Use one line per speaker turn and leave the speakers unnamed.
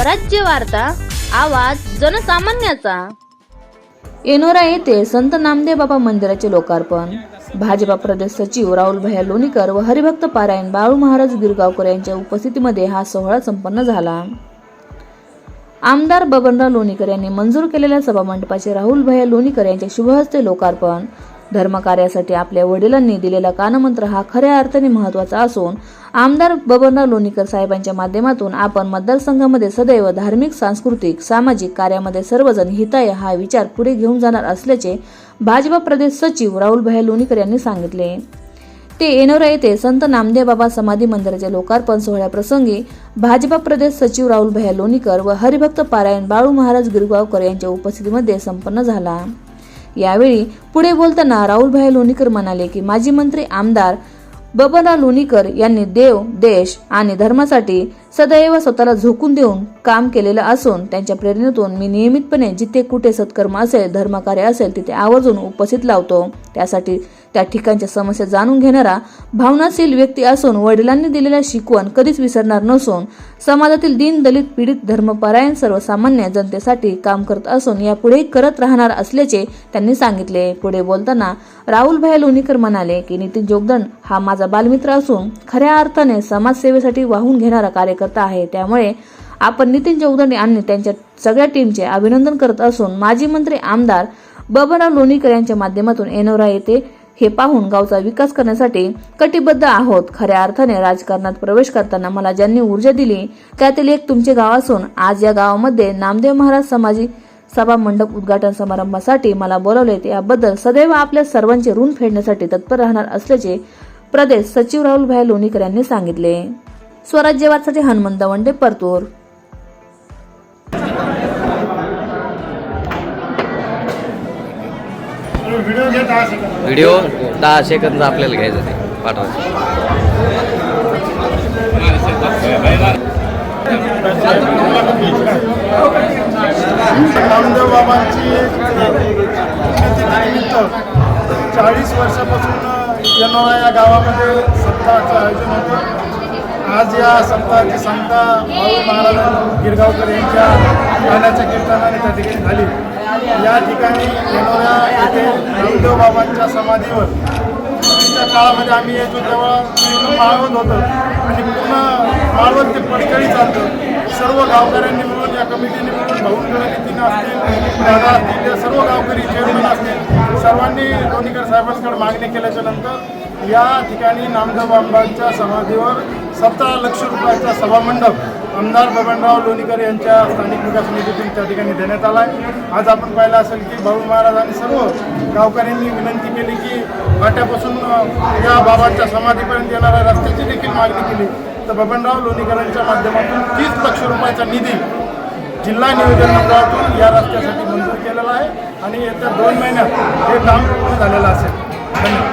स्वराज्य वार्ता आवाज जनसामान्याचा.
एनोरा येथे संत नामदेव बाबा मंदिराचे लोकार्पण. भाजपा प्रदेश सचिव राहुल भैया लोणीकर व हरिभक्त पारायण बाळू महाराज गिरगावकर यांच्या उपस्थितीमध्ये हा सोहळा संपन्न झाला. आमदार बबनराव लोणीकर यांनी मंजूर केलेल्या सभामंडपाचे राहुल भैया लोणीकर यांच्या शुभहस्ते लोकार्पण. धर्मकार्यासाठी आपल्या वडिलांनी दिलेला कानमंत्र हा खऱ्या अर्थाने महत्त्वाचा असून आमदार बबनराव लोणीकर साहेबांच्या माध्यमातून आपण मतदारसंघामध्ये सदैव धार्मिक सांस्कृतिक सामाजिक कार्यामध्ये सर्वजण हिताय हा विचार पुढे घेऊन जाणार असल्याचे भाजपा प्रदेश सचिव राहुलभाई लोणीकर यांनी सांगितले. ते एनोरा येथे संत नामदेव बाबा समाधी मंदिराच्या लोकार्पण सोहळ्याप्रसंगी भाजपा प्रदेश सचिव राहुल भैया लोणीकर व हरिभक्त पारायण बाळू महाराज गिरगावकर यांच्या उपस्थितीमध्ये संपन्न झाला. यावेळी पुढे बोलताना राहुल लोणीकर म्हणाले की माजी मंत्री आमदार बबनराव लोणीकर यांनी देव देश आणि धर्मासाठी सदैव स्वतःला झोकून देऊन काम केलेलं असून त्यांच्या प्रेरणेतून मी नियमितपणे जिथे कुठे सत्कर्म असेल धर्मकार्य असेल तिथे आवर्जून उपस्थित लावतो. त्यासाठी त्या ठिकाणच्या समस्या जाणून घेणारा भावनाशील व्यक्ती असून वडिलांनी दिलेल्या शिकवण कधीच विसरणार नसून समाजातील दीन दलित पीडित धर्मपरायण सर्वसामान्य जनतेसाठी काम करत असून यापुढे करत राहणार असल्याचे त्यांनी सांगितले. पुढे बोलताना राहुल भाई लोणीकर म्हणाले की नितीन जोगदंड हा माझा बालमित्र असून खऱ्या अर्थाने समाजसेवेसाठी वाहून घेणारा कार्यकर्ता आहे. त्यामुळे आपण नितीन चौधरी आणि त्यांच्या सगळ्या टीमचे अभिनंदन करत असून माजी मंत्री आमदार बबनराव लोणीकर यांच्या माध्यमातून एनोरा येथे हे पाहून गावचा विकास करण्यासाठी कटिबद्ध आहोत. खऱ्या अर्थाने राजकारणात प्रवेश करताना मला ज्यांनी ऊर्जा दिली त्यातील एक तुमचे गाव असून आज या गावामध्ये नामदेव महाराज समाजी सभा मंडप उद्घाटन समारंभासाठी मला बोलावले. त्याबद्दल सदैव आपल्या सर्वांचे ऋण फेडण्यासाठी तत्पर राहणार असल्याचे प्रदेश सचिव राहुल भाई लोणीकर यांनी सांगितले. स्वराज्यवादसाठी हनुमंत वंडे परतूर.
व्हिडिओ
दहा सेकंद आपल्याला घ्यायचं ते पाठवायचं.
बाबांची चाळीस वर्षापासून यनोरा या गावामध्ये सप्ताहाचं आयोजन होतं. आज या सप्ताहाची सांगता भाऊ महाराज गिरगावकर यांच्या गाण्याच्या कीर्तनाने त्या ठिकाणी झाली. या ठिकाणी येणाऱ्या येथे रामदेव बाबांच्या समाधीवर त्या काळामध्ये आम्ही येतो तेव्हा पूर्ण माळवत होतं आणि पूर्ण माळवत ते पडकळी चालतं. सर्व गावकऱ्यांनी मिळून या कमिटीने मिळून भाऊंकडे नितीन असतील दादा असतील या सर्व गावकरी चेअरमन असतील सर्वांनी लोणीकर साहेबांकडे मागणी केल्याच्यानंतर या ठिकाणी नामदेव बाबांच्या समाधीवर सतरा लक्ष रुपयाचा सभामंडप आमदार बबनराव लोणीकर यांच्या स्थानिक विकास निधीतून त्या ठिकाणी देण्यात आला आहे आज आपण पाहिलं असेल की भाऊ महाराज आणि सर्व गावकऱ्यांनी विनंती केली की फाट्यापासून या बाबांच्या समाधीपर्यंत येणाऱ्या रस्त्याची देखील मागणी केली. तर बबनराव लोणीकरांच्या माध्यमातून तीस लक्ष रुपयाचा निधी जिल्हा नियोजन मंडळातून या रस्त्यासाठी मंजूर केलेला आहे. आणि येत्या दोन महिन्यात हे काम पूर्ण झालेलं असेल. धन्यवाद.